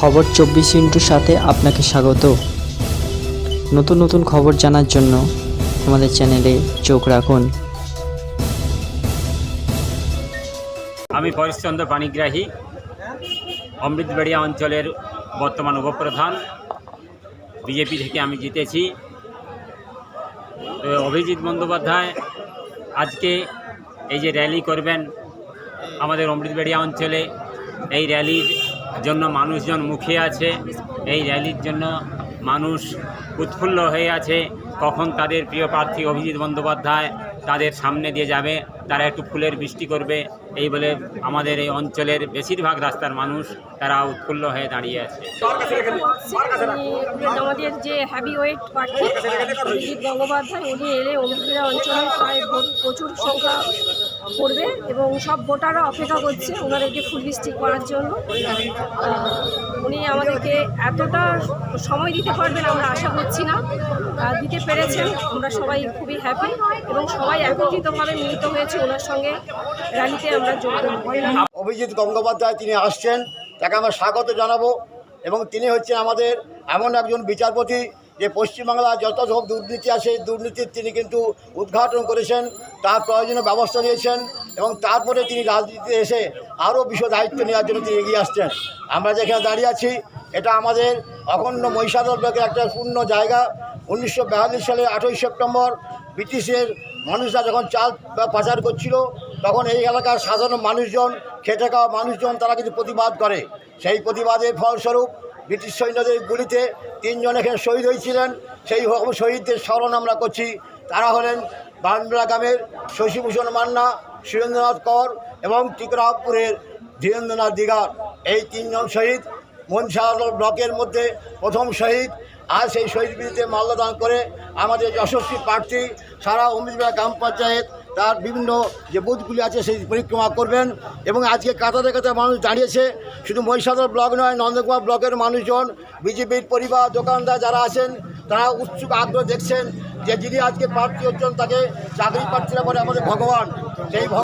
খবর চব্বিশ ইন্টুর সাথে আপনাকে স্বাগত। নতুন নতুন খবর জানার জন্য আমাদের চ্যানেলে চোখ রাখুন। আমি পরেশচন্দ্র পানিগ্রাহী, অমৃতবেড়িয়া অঞ্চলের বর্তমান উপপ্রধান। বিজেপি থেকে আমি জিতেছি। অভিজিৎ বন্দ্যোপাধ্যায়, আজকে এই যে র্যালি করবেন আমাদের অমৃতবেড়িয়া অঞ্চলে, এই র্যালির জন্য মানুষজন মুখে আছে। এই র্যালির জন্য মানুষ উৎফুল্ল হয়ে আছে। কখন তাদের প্রিয় প্রার্থী অভিজিৎ বন্দ্যোপাধ্যায় তাদের সামনে দিয়ে যাবে তারা একটু ফুলের বৃষ্টি করবে এই বলে আমাদের এই অঞ্চলের বেশিরভাগ রাস্তার মানুষ তারা উৎফুল্ল হয়ে দাঁড়িয়ে আছে। আমাদের যে হ্যাভি ওয়েট প্রার্থী অভিজিৎ গঙ্গোপাধ্যায় উনি এলে অমৃতপুরা অঞ্চলে প্রায় ভোট প্রচুর সংখ্যা পড়বে এবং সব ভোটাররা অপেক্ষা করছে ওনাদেরকে ফুল বৃষ্টি করার জন্য। উনি আমাদেরকে এতটা সময় দিতে পারবেন আমরা আশা করছি না। দিতে পেরেছেন আমরা সবাই খুবই হ্যাপি এবং সবাই একত্রিতভাবে মিলিত হয়েছে ওনার সঙ্গে র্যালিতে আমরা অভিজিৎ গঙ্গোপাধ্যায় তিনি আসছেন, তাকে আমরা স্বাগত জানাব এবং তিনি হচ্ছেন আমাদের এমন একজন বিচারপতি যে পশ্চিমবাংলা যত সব দুর্নীতি আছে দুর্নীতির তিনি কিন্তু উদ্ঘাটন করেছেন, তার প্রয়োজনীয় ব্যবস্থা নিয়েছেন এবং তারপরে তিনি রাজনীতিতে এসে আরও বিশ্ব দায়িত্ব নেওয়ার জন্য তিনি এগিয়ে আসছেন। আমরা যেখানে দাঁড়িয়ে আছি, এটা আমাদের অখণ্ড মহিষাদল ব্লকের একটা পূর্ণ জায়গা। উনিশশো সালে আঠই সেপ্টেম্বর ব্রিটিশের মানুষরা যখন চাল পাচার করছিল, তখন এই এলাকার সাধারণ মানুষজন, খেটে খাওয়া মানুষজন, তারা কিন্তু প্রতিবাদ করে। সেই প্রতিবাদের ফলস্বরূপ ব্রিটিশ সৈন্যদের গুলিতে তিনজন এখানে শহীদ হয়েছিলেন। সেই শহীদদের স্মরণ আমরা করছি। তারা হলেন বান্দ্রা গ্রামের শশীভূষণ মান্না, সুরেন্দ্রনাথ কর এবং টিকরাপুরের ধীরেন্দ্রনাথ দিগার। এই তিনজন শহীদ মনসাগর ব্লকের মধ্যে প্রথম শহীদ। আর সেই শহীদ বিধিতে মাল্যদান করে আমাদের যশস্বী প্রার্থী সারা অমৃতবেড়া গ্রাম পঞ্চায়েত তার বিভিন্ন যে বুথগুলি আছে সেই পরিক্রমা করবেন এবং আজকে কাতারে কাতারে মানুষ দাঁড়িয়েছে। শুধু মহিষাদল ব্লক নয়, নন্দকুমার ব্লকের মানুষজন, বিজেপির পরিবার, দোকানদার যারা আছেন, তারা উৎসুক আগ্রহ দেখছেন যে যিনি আজকে প্রার্থী হচ্ছেন তাকে চাকরি প্রার্থীরা বলে আমাদের ভগবান। সেই